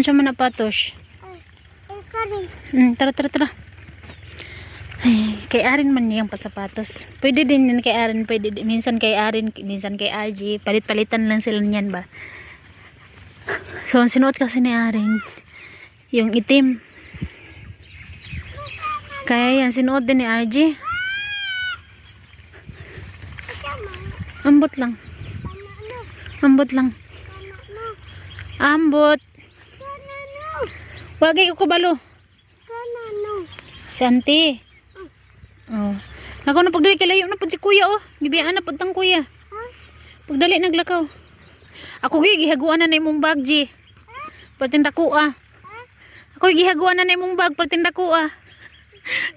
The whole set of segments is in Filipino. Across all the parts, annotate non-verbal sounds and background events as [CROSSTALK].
Unsa man na patos? Ay, karin. Hmm, tara, tara, tara. Ay, kay Arin man niyang pasapatos. Pwede din yan kay Arin, pwede din. Minsan kay Arin, minsan kay RG. Palit-palitan lang sila niyan ba? So, ang sinuot kasi ni Arin, yung itim. Kaya yan, sinuot din ni RG. Ambot lang. Ambot lang. Ambot. Wagay ko kabalo. Kanano? Si auntie. Oh. Nako na pagdali kalayo na pud si kuya oh. Gibiyaan na pud tang kuya. Pagdali naglakaw. Ako gi gihaguan na na imong bag ji. Pertinda ko ah. Ako gihaguan na na imong bag pertinda ko ah.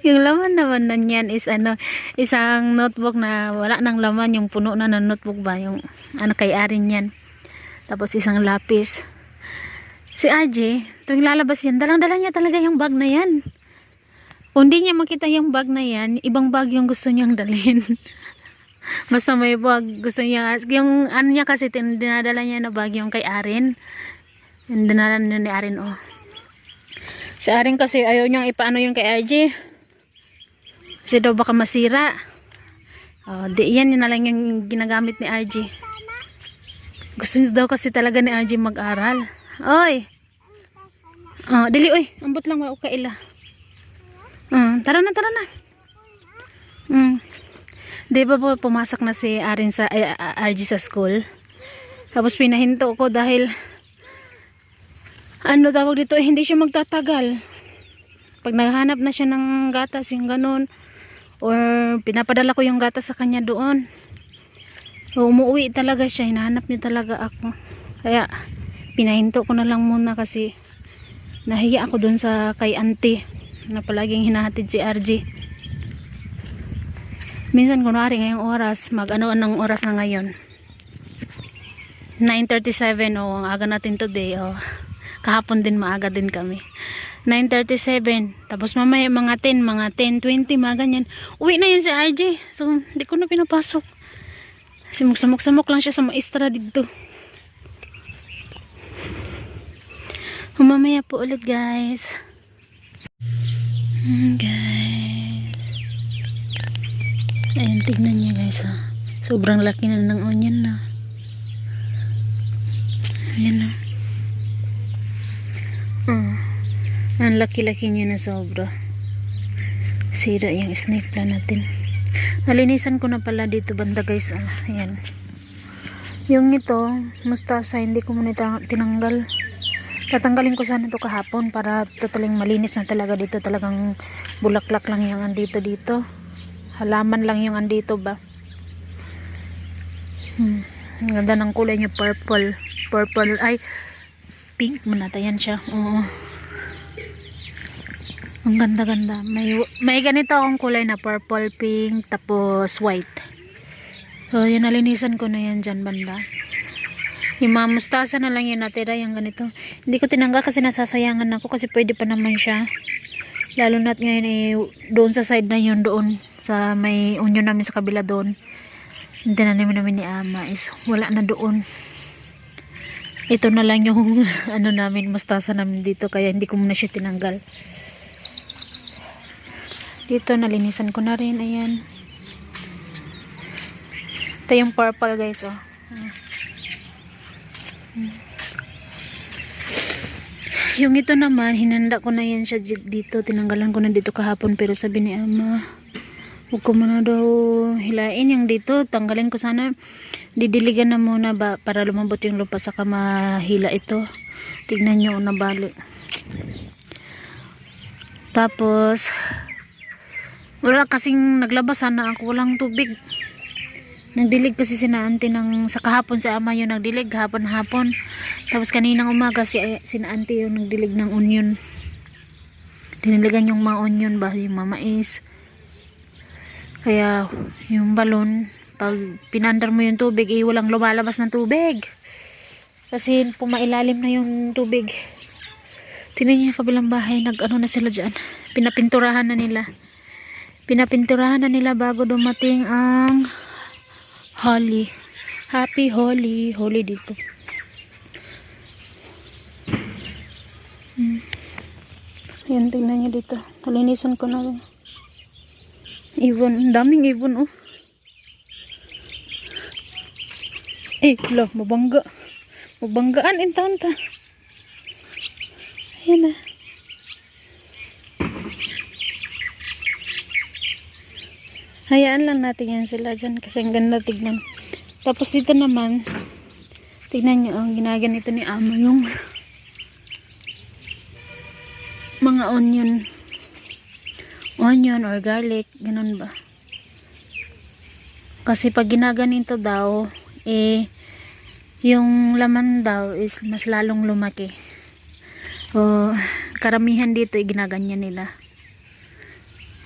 Yung laman naman na niyan is ano, isang notebook na wala nang laman, yung puno na ng notebook ba, yung ano kay Arin yan. Tapos isang lapis. Si AJ, tuwing lalabas yan, dalang-dala niya talaga yung bag na yan. Kung di niya makita yung bag na yan, ibang bag yung gusto niyang dalhin. [LAUGHS] Basta may bag, gusto niya, yung ano niya kasi, dinadala niya na bag yung kay Arin. Yung dinala niya ni Arin, oh. Si Arin kasi ayaw niyang ipaano yung kay RJ. Kasi daw baka masira. Oh, di yan yun na lang yung ginagamit ni RJ. Gusto niya daw kasi talaga ni RJ mag-aral. Oy! Oh, dili oy, ambot lang wa kaila. Mm, tara na, tara na. Mm. Di po pumasok na si Arin sa ah, RG sa school? Tapos pinahinto ko dahil ano tawag dito, eh, hindi siya magtatagal. Pag naghanap na siya ng gatas, yung ganun, or pinapadala ko yung gatas sa kanya doon. So, umuwi talaga siya, hinahanap niya talaga ako. Kaya, pinahinto ko na lang muna kasi nahiya ako doon sa kay auntie na palaging hinahatid si RG. Minsan kunwari ngayong oras, mag ano anong oras na ngayon? 9.37 o ang aga natin today o kahapon din maaga din kami. 9.37 tapos mamaya mga 10 mga 10.20 mga ganyan. Uwi na yan si RJ so hindi ko na pinapasok. Simuk-samok-samok lang siya sa maestra dito O, mamaya po ulit guys Hmm, guys ayan tignan niyo guys ha sobrang laki na ng onion na ayan na Mm. Ang laki-laki niya na sobra. Sira yung snake plant natin. Nalinisan ko na pala dito banda guys. Ah, ayan. Yung ito, mustasa, hindi ko muna tinanggal. Tatanggalin ko sana ito kahapon para totaling malinis na talaga dito. Talagang bulaklak lang yung andito dito. Halaman lang yung andito ba. Hmm. Ang ganda ng kulay niya purple. Purple. Ay, pink manata yan siya oo ang ganda ganda may, may ganito akong kulay na purple pink tapos white so yun nalinisan ko na yan dyan banda yung mga mustasa na lang yun natira yung ganito. Hindi ko tinanggal kasi nasasayangan ako kasi pwede pa naman siya. Lalo na't ngayon eh doon sa side na yun doon sa may onion namin sa kabila doon. Yung tinanim namin ni ama is wala na doon. Ito na lang yung [LAUGHS] ano namin mustasa namin dito kaya hindi ko muna siya tinanggal. Dito nalinisan ko na rin ayan. Ito yung purple guys oh yung ito naman hinanda ko na yan siya dito. Tinanggalan ko na dito kahapon pero sabi ni ama huwag ko muna daw hilain yung dito. Tanggalin ko sana. Didiligan na muna ba para lumambot yung lupa saka mahila ito. Tignan nyo nabali. Tapos wala kasing naglabas sana ako walang tubig nagdilig kasi si auntie ng sa kahapon sa ama yung nagdilig hapon hapon. Tapos kaninang umaga si sina auntie yung nagdilig ng onion. Diniligan yung mga onion ba yung mga mais. Kaya yung balon pag pinandar mo yung tubig eh walang lumalabas ng tubig. Kasi pumailalim na yung tubig. Tinan yung kabilang bahay nag ano na sila dyan. Pinapinturahan na nila. Pinapinturahan na nila bago dumating ang Holly happy Holly Holly dito Hmm. Ayan, tingnan nyo dito. Talinisan ko na rin. Ibon. Daming ibon, oh. Eh, lo, mabangga. Mabanggaan in taon ta. Ayan na. Hayaan lang natin yan sila dyan kasi ang ganda tignan. Tapos dito naman, tignan nyo ang ginaganito ni Amo yung mga onion. Onion or garlic, ganun ba? Kasi pag ginaganito daw, eh, yung laman daw is mas lalong lumaki. O, karamihan dito, eh, ginaganyan nila.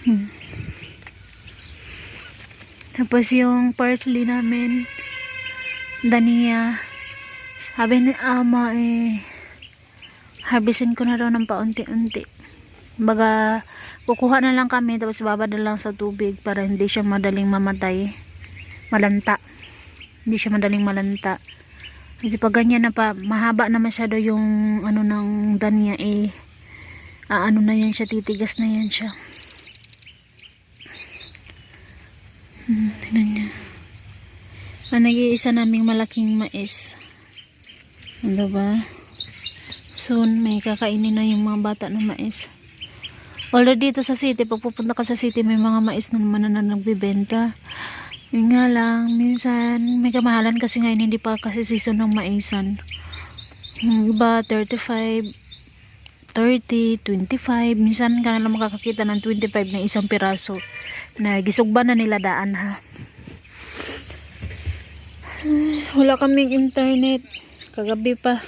Hmm. Tapos yung parsley namin, dania, sabi ni ama eh, harvestin ko na daw ng paunti-unti. Baga, kukuha na lang kami, tapos babad na lang sa tubig para hindi siya madaling mamatay. Malanta. Hindi siya madaling malanta. Kasi pag ganyan na pa, mahaba na masyado yung ano ng dania eh, aano na yan siya, titigas na yan siya. Hmm, tingnan niya. Ang nag-iisa naming malaking mais. Ano ba? Soon, may kakainin na yung mga bata ng mais. Although dito sa city, pag pupunta ka sa city, may mga mais na naman na nagbibenta. Yun nga lang, minsan, may kamahalan kasi ngayon, hindi pa kasi season ng maisan. Yung iba, 35, 30, 25. Minsan ka na lang makakakita ng 25 na isang piraso. Na gisugban na nila daan ha. Wala kaming internet. Kagabi pa.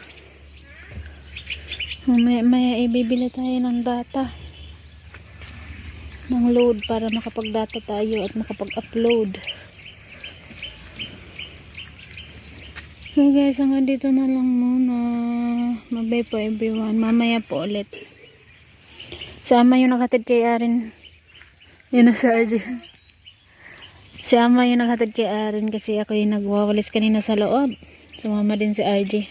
Maya, maya ibibili tayo ng data. Ng load para makapag-data tayo at makapag-upload. So guys, hanggang dito na lang muna. Mabay po everyone. Mamaya po ulit. Si Ama yung nakatid kay Aaron. Yun na si RJ. Si Ama yung nakatid kay Aaron kasi ako yung nagwawalis kanina sa loob. Sumama din si RJ.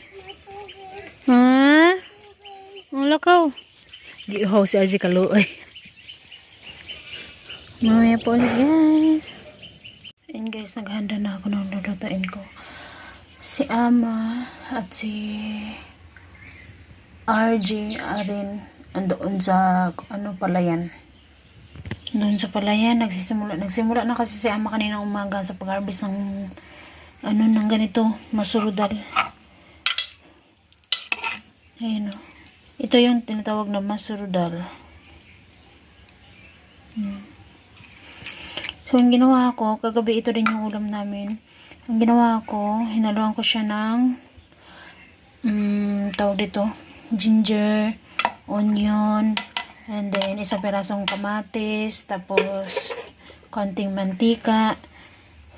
Ha? Ang lakaw. Di ho si RJ kaluoy. Mamaya po ulit guys. Ayun guys, naghanda na ako ng lulutuin ko. Si Ama at si RJ Aaron andoon sa ano palayan. Doon sa palayan, nagsisimula, nagsimula na kasi si Ama kanina umaga sa pag-harvest ng ano ng ganito, masurudal. Ayun o. Ito yung tinatawag na masurudal. Hmm. So, ang ginawa ko, kagabi ito din yung ulam namin. Ang ginawa ko, hinaluan ko siya ng mm, tawag dito, ginger, onion, and then isang perasong kamatis, tapos konting mantika.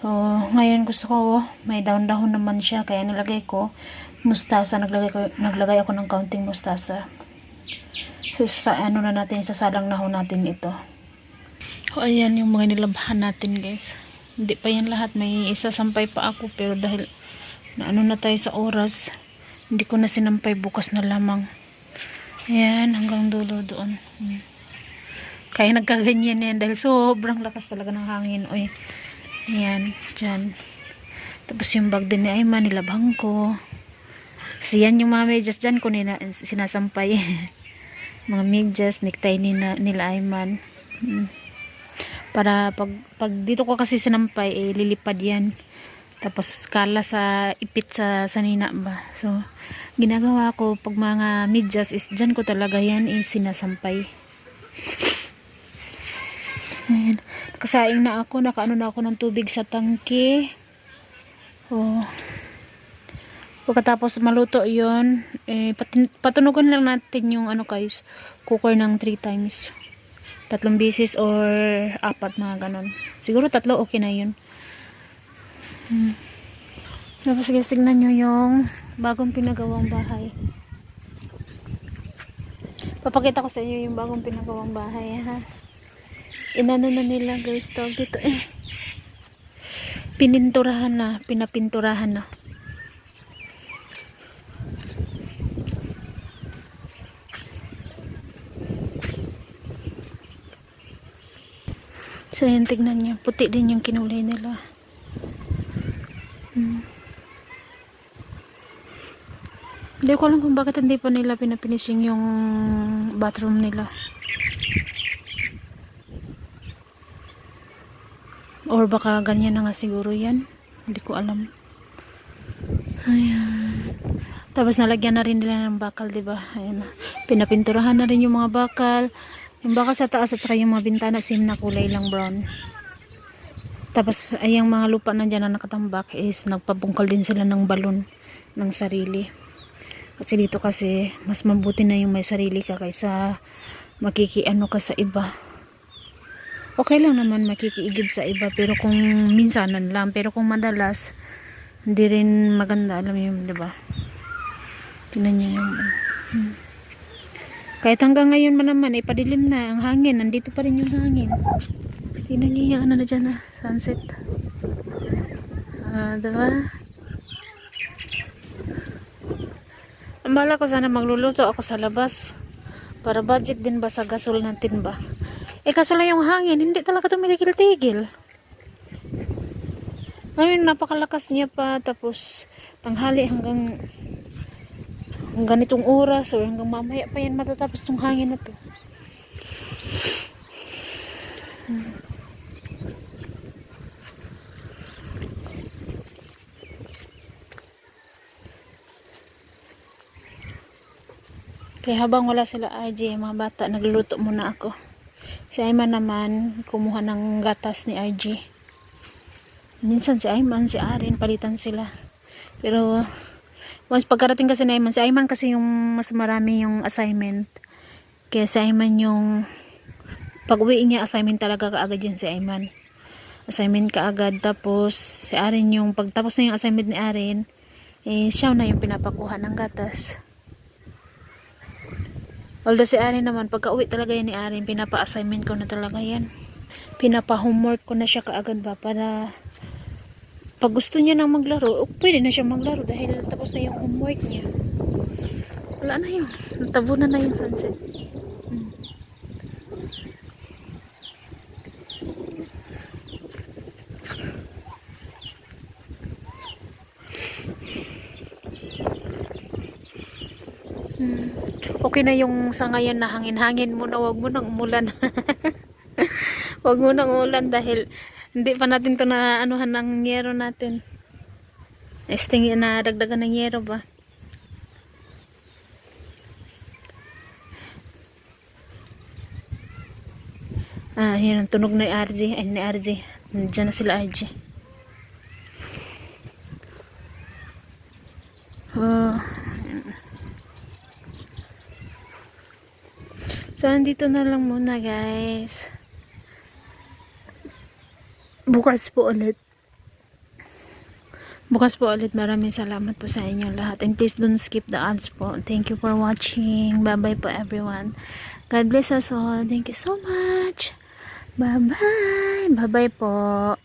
So, ngayon gusto ko, may daon-dahon naman siya, kaya nilagay ko mustasa, naglagay, ko, naglagay ako ng counting mustasa. So, sa ano na natin, sasalang na ho natin ito. O, ayan yung mga nilabhan natin, guys. Hindi pa yan lahat. May isasampay pa ako, pero dahil na ano na tayo sa oras, hindi ko na sinampay bukas na lamang. Ayan, hanggang dulo doon. Hmm. Kaya nagkaganyan yan dahil sobrang lakas talaga ng hangin. Oy, ayan, dyan. Tapos yung bag din ni Ayman, nilabhang ko. Kasi yan yung mga medyas dyan ko nila, sinasampay. [LAUGHS] mga medyas, necktie nila, nila Ayman. Hmm. Para pag, pag dito ko kasi sinampay, eh, lilipad yan. Tapos kala sa ipit sa sanina ba. So, ginagawa ko pag mga medyas is dyan ko talaga yan eh, sinasampay. Ayan. Kasaing na ako, nakaano na ako ng tubig sa tangke. Oh. Pagkatapos maluto yon eh, patin- lang natin yung ano guys, cooker ng 3 times. Tatlong bisis or apat mga ganon. Siguro tatlo okay na yun. Hmm. Tapos guys, tignan nyo yung bagong pinagawang bahay. Papakita ko sa inyo yung bagong pinagawang bahay ha? Inano na nila guys tawag dito eh. Pininturahan na pinapinturahan na. So yun tignan nyo puti din yung kinulay nila. Hindi ko alam kung bakit hindi pa nila pinapinising yung bathroom nila. Or baka ganyan na nga siguro yan. Hindi ko alam. Ayan. Tapos nalagyan na rin nila ng bakal, di ba? Ayan. Pinapinturahan na rin yung mga bakal. Yung bakal sa taas at saka yung mga bintana same na kulay lang brown. Tapos ay yung mga lupa nandiyan na nakatambak is nagpabungkal din sila ng balon ng sarili. Kasi dito kasi mas mabuti na yung may sarili ka kaysa makikiano ka sa iba. Okay lang naman makikiigib sa iba pero kung minsanan lang pero kung madalas hindi rin maganda alam yun, di ba? Tingnan niyo yung hmm. Kahit hanggang ngayon man naman, ay padilim na ang hangin. Nandito pa rin yung hangin. Tingnan niyo yung ano na dyan na, sunset. Ah, diba? Ang bala ko sana magluluto ako sa labas. Para budget din ba sa gasol natin ba? Eh kaso lang yung hangin, hindi talaga tumigil-tigil. Ngayon, napakalakas niya pa. Tapos, tanghali hanggang hanggang ganitong oras or hanggang mamaya pa yan matatapos tong hangin na to. Hmm. Kaya habang wala sila RJ, mga bata, nagluluto muna ako. Si Ayman naman, kumuha ng gatas ni RJ. Minsan si Ayman, si Arin, palitan sila. Pero, once pagkarating kasi ni Ayman, si Ayman kasi yung mas marami yung assignment. Kaya si Ayman yung, pag uwi niya, assignment talaga kaagad yan si Ayman. Assignment kaagad. Tapos, si Arin yung, pagtapos na yung assignment ni Arin, eh, siya na yung pinapakuha ng gatas. Although si Arin naman, pagka uwi talaga yan ni Arin, pinapa-assignment ko na talaga yan. Pinapa-homework ko na siya kaagad ba para pag gusto niya nang maglaro, oh, pwede na siya maglaro dahil tapos na yung homework niya. Wala na yun. Natabunan na yung sunset. Okay na yung sa ngayon na hangin-hangin muna, wag mo nang umulan. [LAUGHS] wag mo nang umulan dahil hindi pa natin to na anuhan ng yero natin. Esting na dagdagan ng yero ba? Ah, yun ang tunog ni RJ. Ay, ni RJ. Nandiyan na sila RJ. So, andito na lang muna, guys. Bukas po ulit. Bukas po ulit. Maraming salamat po sa inyo lahat. And please don't skip the ads po. Thank you for watching. Bye-bye po everyone. God bless us all. Thank you so much. Bye-bye. Bye-bye po.